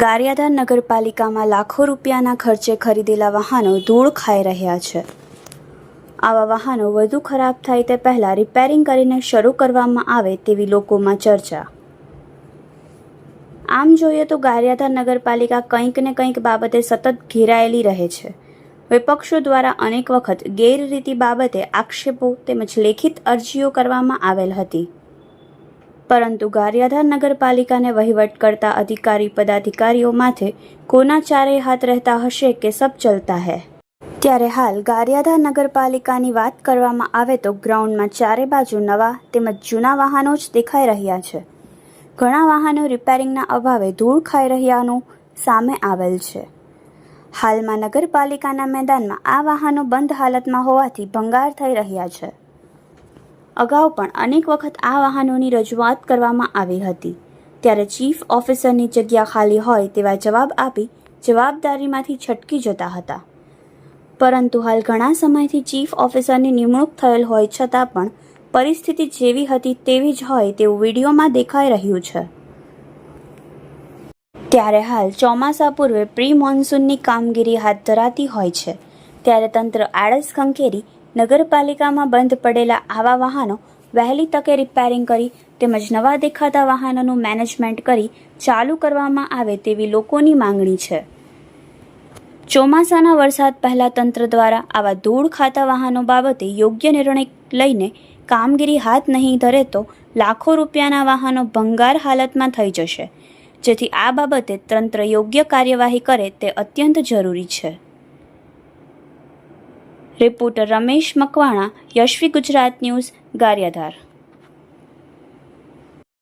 ગારિયાધાર નગરપાલિકામાં લાખો રૂપિયાના ખર્ચે ખરીદેલા વાહનો ધૂળ ખાઈ રહ્યા છે. આવા વાહનો વધુ ખરાબ થાય તે પહેલાં રિપેરિંગ કરીને શરૂ કરવામાં આવે તેવી લોકોમાં ચર્ચા. આમ જોઈએ તો ગારિયાધાર નગરપાલિકા કંઈક ને કંઈક બાબતે સતત ઘેરાયેલી રહે છે. વિપક્ષો દ્વારા અનેક વખત ગેરરીતિ બાબતે આક્ષેપો તેમજ લેખિત અરજીઓ કરવામાં આવેલ હતી. પરંતુ ગારિયાધાર નગરપાલિકાને વહીવટ કરતા અધિકારી પદાધિકારીઓ માથે કોના ચારે હાથ રહેતા હશે કે સબ ચલતા હૈ? ત્યારે હાલ ગારિયાધાર નગરપાલિકાની વાત કરવામાં આવે તો ગ્રાઉન્ડમાં ચારે બાજુ નવા તેમજ જૂના વાહનો જ દેખાઈ રહ્યા છે. ઘણા વાહનો રિપેરિંગના અભાવે ધૂળ ખાઈ રહ્યાનું સામે આવેલ છે. હાલમાં નગરપાલિકાના મેદાનમાં આ વાહનો બંધ હાલતમાં હોવાથી ભંગાર થઈ રહ્યા છે. અગાઉ પણ અનેક વખત આ વાહનોની રજૂઆત કરવામાં આવી હતી. ત્યારે ચીફ ઓફિસરની જગ્યા ખાલી હોય તેવા જવાબ આપી જવાબદારીમાંથી છટકી જતા હતા. પરંતુ હાલ ઘણા સમયથી ચીફ ઓફિસરની નિમણૂક થયેલ હોય છતાં પણ પરિસ્થિતિ જેવી હતી તેવી જ હોય તેવું વિડીયોમાં દેખાઈ રહ્યું છે. ત્યારે હાલ ચોમાસા પૂર્વે પ્રી મોન્સૂનની કામગીરી હાથ ધરાતી હોય છે. ત્યારે તંત્ર આળસ ખંખેરી નગરપાલિકામાં બંધ પડેલા આવા વાહનો વહેલી તકે રિપેરિંગ કરી તેમજ નવા દેખાતા વાહનોનું મેનેજમેન્ટ કરી ચાલુ કરવામાં આવે તેવી લોકોની માંગણી છે. ચોમાસાના વરસાદ પહેલા તંત્ર દ્વારા આવા ધૂળ ખાતા વાહનો બાબતે યોગ્ય નિર્ણય લઈને કામગીરી હાથ નહીં ધરે તો લાખો રૂપિયાના વાહનો ભંગાર હાલતમાં થઈ જશે. જેથી આ બાબતે તંત્ર યોગ્ય કાર્યવાહી કરે તે અત્યંત જરૂરી છે. Reporter Ramesh Makwana, Yashvi Gujarat news, Gariyadhar.